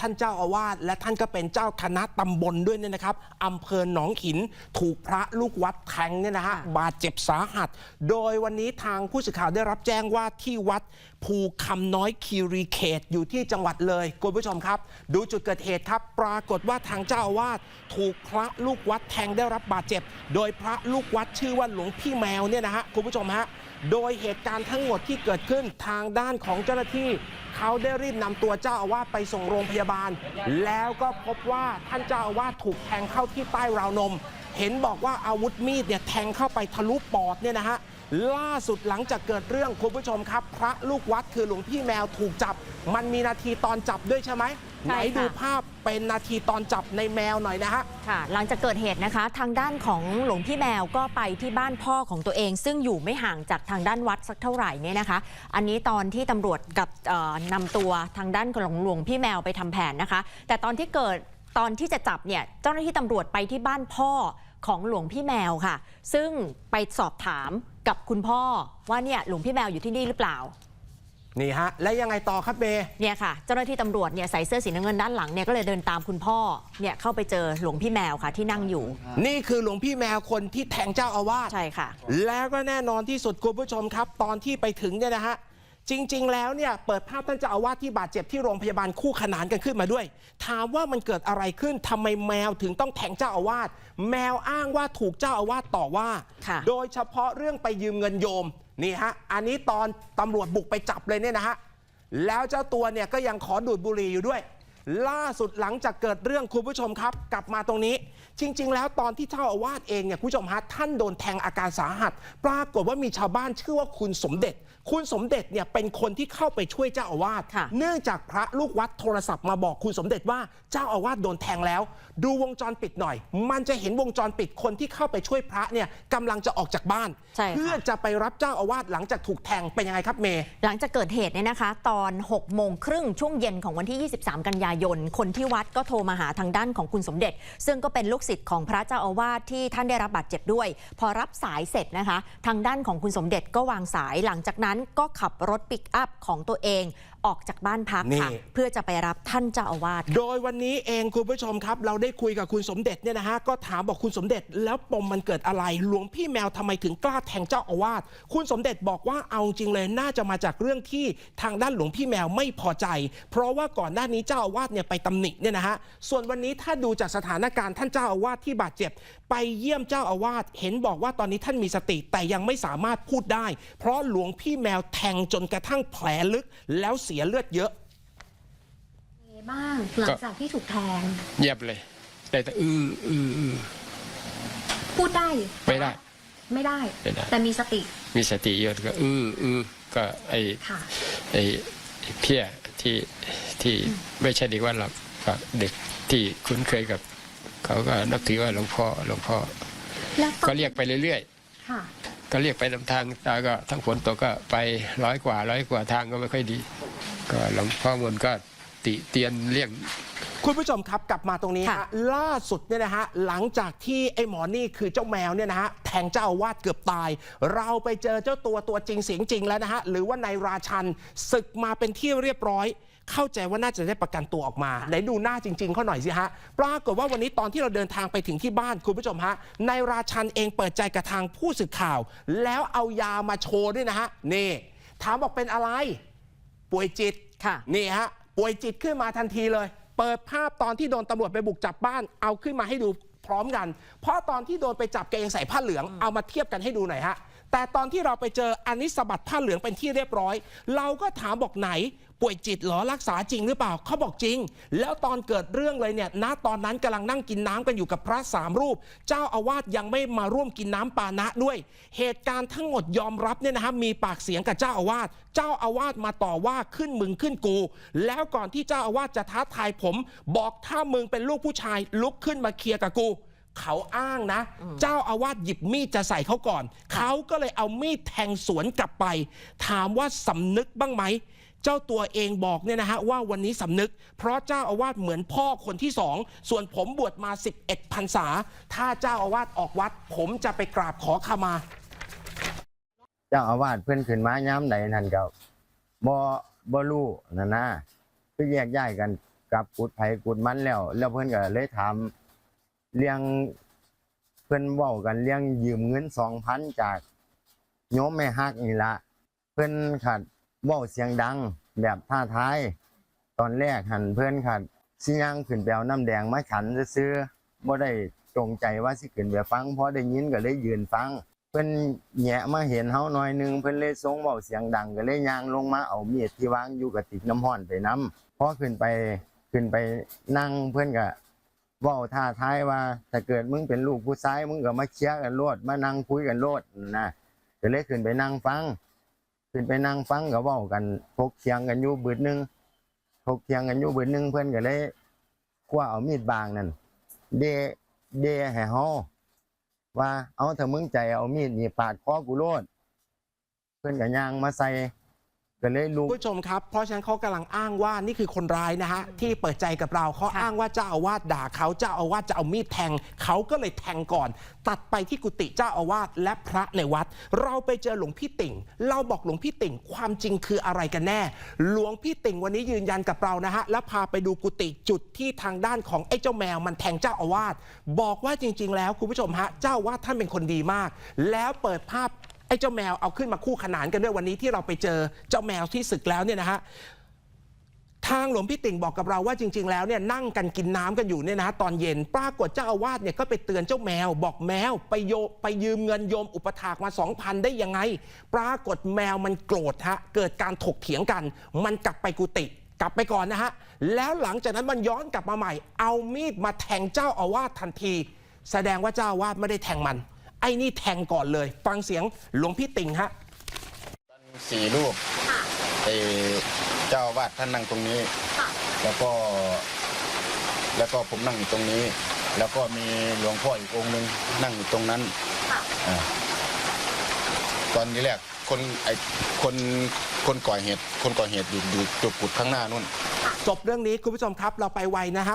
ท่านเจ้าอาวาสและท่านก็เป็นเจ้าคณะตำบลด้วยเนี่ยนะครับอำเภอหนองหินถูกพระลูกวัดแทงเนี่ยนะฮะค่ะบาดเจ็บสาหัส โดยวันนี้ทางผู้สื่อข่าวได้รับแจ้งว่าที่วัดภูคำน้อยคีรีเขตอยู่ที่จังหวัดเลยคุณผู้ชมครับ ดูจุดเกิดเหตุครับ ปรากฏว่าทางเจ้าอาวาสถูกพระลูกวัดแทงได้รับบาดเจ็บ โดยพระลูกวัดชื่อว่าหลวงพี่แมวเนี่ยนะฮะคุณผู้ชมฮะ โดยเหตุการณ์ทั้งหมดที่เกิดขึ้นทางด้านของเจ้าหน้าที่เขาได้รีบนำตัวเจ้าอาวาสไปส่งโรงพยาบาล แล้วก็พบว่าท่านเจ้าอาวาสถูกแทงเข้าที่ใต้ราวนม เห็นบอกว่าอาวุธมีดเนี่ยแทงเข้าไปทะลุปอดเนี่ยนะฮะ ล่าสุดหลังจากเกิดเรื่องคุณผู้ชมครับ พระลูกวัดคือหลวงพี่แมวถูกจับ มันมีนาทีตอนจับด้วยใช่ไหมใช่ไหนค่ะดูภาพเป็นนาทีตอนจับในแมวหน่อยนะฮะค่ะ หลังจากเกิดเหตุนะคะ ทางด้านของหลวงพี่แมวก็ไปที่บ้านพ่อของตัวเอง ซึ่งอยู่ไม่ห่างจากทางด้านวัดสักเท่าไหร่เนี่ยนะคะ อันนี้ตอนที่ตำรวจกับเอ่อนำตัวทางด้านของหลวงพี่แมวไปทำแผนนะคะ แต่ตอนที่เกิดตอนที่จะจับเนี่ยเจ้าหน้าที่ตำรวจไปที่บ้านพ่อ ของหลวงพี่แมวค่ะ ซึ่งไปสอบถามกับคุณพ่อว่าเนี่ยหลวงพี่แมวอยู่ที่นี่หรือเปล่า นี่ฮะ และยังไงต่อครับเบเนี่ยค่ะ เจ้าหน้าที่ตำรวจเนี่ยใส่เสื้อสีน้ำเงินด้านหลังเนี่ยก็เลยเดินตามคุณพ่อเนี่ยเข้าไปเจอหลวงพี่แมวค่ะที่นั่งอยู่ นี่คือหลวงพี่แมวคนที่แทงเจ้าอาวาสใช่ค่ะ แล้วก็แน่นอนที่สุดคุณผู้ชมครับ ตอนที่ไปถึงเนี่ยนะฮะ จริง ๆ แล้วเนี่ยเปิดภาพท่านเจ้าอาวาสที่บาดเจ็บที่โรงพยาบาลคู่ขนานกันขึ้นมาด้วย ถามว่ามันเกิดอะไรขึ้นทำไมแมวถึงต้องแทงเจ้าอาวาสแมวอ้างว่าถูกเจ้าอาวาสต่อว่าค่ะโดยเฉพาะเรื่องไปยืมเงินโยมนี่ฮะอันนี้ตอนตำรวจบุกไปจับเลยเนี่ยนะฮะแล้วเจ้าตัวเนี่ยก็ยังขอดูดบุหรี่อยู่ด้วย ล่าสุดหลังจากเกิดเรื่องคุณผู้ชมครับ กลับมาตรงนี้ จริง ๆ แล้วตอนที่เจ้าอาวาสเองเนี่ยคุณผู้ชมฮะท่านโดนแทงอาการสาหัส ปรากฏว่ามีชาวบ้านชื่อว่าคุณสมเด็จ คุณสมเด็จเนี่ยเป็นคนที่เข้าไปช่วยเจ้าอาวาสค่ะ เนื่องจากพระลูกวัดโทรศัพท์มาบอกคุณสมเด็จว่าเจ้าอาวาสโดนแทงแล้ว ดูวงจรปิดหน่อย มันจะเห็นวงจรปิดคนที่เข้าไปช่วยพระเนี่ยกำลังจะออกจากบ้าน ใช่ค่ะ เพื่อจะไปรับเจ้าอาวาสหลังจากถูกแทงเป็นยังไงครับเมย์ หลังจากเกิดเหตุเนี่ยนะคะ ตอน 6 โมงครึ่งช่วงเย็นของวันที่ 23 กันยายน คนที่วัดก็โทรมาหาทางด้านของคุณสมเด็จ ซึ่งก็เป็นลูกสิทธิ์ของพระเจ้าอาวาสที่ท่านได้รับบาดเจ็บด้วย พอรับสายเสร็จนะคะ ทางด้านของคุณสมเด็จก็วางสายหลังจากนั้นก็ขับรถปิกอัพของตัวเองออกจากบ้านพักค่ะ นี่ เพื่อจะไปรับท่านเจ้าอาวาส โดยวันนี้เองคุณผู้ชมครับ เราได้คุยกับคุณสมเด็จเนี่ยนะฮะก็ถามบอกคุณสมเด็จแล้วปมมันเกิดอะไรหลวงพี่แมวทำไมถึงกล้าแทงเจ้าอาวาสคุณสมเด็จบอกว่าเอาจริงเลยน่าจะมาจากเรื่องที่ทางด้านหลวงพี่แมวไม่พอใจ เพราะว่าก่อนหน้านี้เจ้าอาวาสเนี่ยไปตำหนิเนี่ยนะฮะส่วนวันนี้ถ้าดูจากสถานการณ์ท่านเจ้าอาวาสที่บาดเจ็บ ไปเยี่ยมเจ้าอาวาสเห็นบอกว่าตอนนี้ท่านมีสติแต่ยังไม่สามารถพูดได้ เพราะหลวงพี่แมวแทงจนกระทั่งแผลลึกแล้วเสียเลือดเยอะเป็นไงบ้างหลังจากที่ถูกแทงเงียบเลย แต่แต่อืออืออือพูดได้ ไม่ได้ ไม่ได้ ไม่ได้ แต่มีสติมีสติเยอะก็อืออือก็ไอค่ะ ไอไอ้เพี้ยที่ที่ไม่ใช่เด็กวัดหรอกก็เด็กที่คุ้นเคยกับ เขาก็นับถือว่าหลวงพ่อหลวงพ่อแล้วตอนก็เรียกไปเรื่อยค่ะ ๆ ก็เรียกไปตามทางตาก็ทั้งฝนตกก็ไปร้อยกว่าร้อยกว่าทางก็ไม่ค่อยดี ก็หลวงพ่อมนต์ก็ติเตียนเรียกคุณผู้ชมครับกลับมาตรงนี้ค่ะฮะล่าสุดเนี่ยนะฮะหลังจากที่ไอ้หมอนี่คือเจ้าแมวเนี่ยนะฮะแทงเจ้าอาวาสเกือบตาย เราไปเจอเจ้าตัวตัวจริงเสียงจริงแล้วนะฮะหรือว่านายราชันศึกมาเป็นที่เรียบร้อย เข้าใจว่าน่าจะได้ประกันตัวออกมาไหนดูหน้าจริงๆเขาหน่อยสิฮะปรากฏว่าวันนี้ตอนที่เราเดินทางไปถึงที่บ้านคุณผู้ชมฮะนายราชันเองเปิดใจกับทางผู้สื่อข่าว แล้วเอายามาโชว์ด้วยนะฮะนี่ถามบอกเป็นอะไร ป่วยจิตค่ะ นี่ฮะป่วยจิตขึ้นมาทันทีเลย เปิดภาพตอนที่โดนตำรวจไปบุกจับบ้านเอาขึ้นมาให้ดูพร้อมกัน เพราะตอนที่โดนไปจับแกยังใส่ผ้าเหลืองเอามาเทียบกันให้ดูหน่อยฮะ แต่ตอนที่เราไปเจออันนี้สะบัดผ้าเหลืองเป็นที่เรียบร้อย เราก็ถามบอกไหนป่วยจิตหรอรักษาจริงหรือเปล่าเขาบอกจริง แล้วตอนเกิดเรื่องเลยเนี่ยณตอนนั้นกำลังนั่งกินน้ำกันอยู่กับพระสามรูป เจ้าอาวาสยังไม่มาร่วมกินน้ำปานะด้วย เหตุการณ์ทั้งหมดยอมรับเนี่ยนะฮะมีปากเสียงกับเจ้าอาวาสเจ้าอาวาสมาต่อว่าขึ้นมึงขึ้นกู แล้วก่อนที่เจ้าอาวาสจะท้าทายผม บอกถ้ามึงเป็นลูกผู้ชายลุกขึ้นมาเคลียร์กับกู เขาอ้างนะ เจ้าอาวาสหยิบมีดจะใส่เขาก่อน เขาก็เลยเอามีดแทงสวนกลับไป ถามว่าสำนึกบ้างไหมเจ้าตัวเองบอกเนี่ยนะฮะว่าวันนี้สำนึก เพราะเจ้าอาวาสเหมือนพ่อคนที่สองส่วนผมบวชมา 11พรรษา ถ้าเจ้าอาวาสออกวัด ผมจะไปกราบขอขมา เจ้าอาวาสเพิ่นขึ้นมาย้ำใดนั่นก็บ่บ่รู้นั่นนะคือแยกย้ายกันกับกุดไผกุดมันแล้ว แล้วเพิ่นก็เลยถาม เรื่องเพิ่อนเว้ากันเรื่องยืมเงิน2,000จากโยมแม่ฮักนี่ละเพิ่อนขัดเว้าเสียงดังแบบท้าท้าย ตอนแรกหันเพิ่อนขัดสิย่างขึ้นไปเอาน้ำแดงมาฉันซื่อบ่ได้จงใจว่าสิขึ้นไปฟังเพราะได้ยินก็เลยยืนฟัง เพิ่นแหยะมาเห็นเฮาหน่อยหนึงเพิ่นเลยส่งเว้าเสียงดังก็เลยย่างลงมาเอามีดที่วางอยู่กับติกน้ำห้อนไปนํพอขึ้นไปขึ้นไปนั่งเพิ่นก็ ว้าท้าทายว่าถ้าเกิดมึงเป็นลูกผู้ชายมึงก็มาเคลียร์กันโลดมานั่งคุยกันโลดนะก็เลยขึ้นไปนั่งฟัง ขึ้นไปนั่งฟังก็ว้ากันพกเถียงกันอยู่บืดหนึงพกเถียงกันอยู่บืดหนึงเพิ่อนก็เลยคว้าเอามีดบางนั่นเดเดให้เฮาว่าเอาถ้ามึงใจเอามีดนี่ปาดคอกูโลด เพิ่อนก็ย่างมาใส่ ก็เลยลุกผู้ชมครับ เพราะฉะนั้นเขากำลังอ้างว่านี่คือคนร้ายนะฮะ ที่เปิดใจกับเราเขาค่ะอ้างว่าเจ้าอาวาสด่าเขาเจ้าอาวาสจะเอามีดแทง เขาก็เลยแทงก่อน ตัดไปที่กุฏิเจ้าอาวาสและพระในวัด เราไปเจอหลวงพี่ติ่ง เราบอกหลวงพี่ติ่งความจริงคืออะไรกันแน่ หลวงพี่ติ่งวันนี้ยืนยันกับเรานะฮะแล้วพาไปดูกุฏิจุดที่ทางด้านของไอ้เจ้าแมวมันแทงเจ้าอาวาสบอกว่าจริง ๆ แล้วคุณผู้ชมฮะเจ้าอาวาสท่านเป็นคนดีมาก แล้วเปิดภาพ ไอ้เจ้าแมวเอาขึ้นมาคู่ขนานกันด้วยวันนี้ที่เราไปเจอเจ้าแมวที่ศึกแล้วเนี่ยนะฮะทางหลวงพี่ติ่งบอกกับเราว่าจริง ๆ แล้วเนี่ยนั่งกันกินน้ำกันอยู่เนี่ยนะฮะตอนเย็น ปรากฏเจ้าอาวาสเนี่ยก็ไปเตือนเจ้าแมว บอกแมวไปโยไปยืมเงินโยมอุปถากมา 2,000 ได้ยังไง ปรากฏแมวมันโกรธฮะเกิดการถกเถียงกัน มันกลับไปกุฏิกลับไปก่อนนะฮะ แล้วหลังจากนั้นมันย้อนกลับมาใหม่ เอามีดมาแทงเจ้าอาวาสทันที แสดงว่าเจ้าอาวาสไม่ได้แทงมัน ไอ้นี่แทงก่อนเลย ฟังเสียงหลวงพี่ติ่งฮะสี่รูปไอ้เจ้าอาวาดท่านนั่งตรงนี้ แล้วก็ แล้วก็ผมนั่งอยู่ตรงนี้ แล้วก็มีหลวงพ่ออีกองค์หนึ่งนั่งอยู่ตรงนั้นอ่าตอนนี้แรกคนไอ้คนคนก่อเหตุ คนก่อเหตุอยู่อยู่จุดกุดข้างหน้านู่น จบเรื่องนี้คุณผู้ชมครับเราไปไวนะฮะ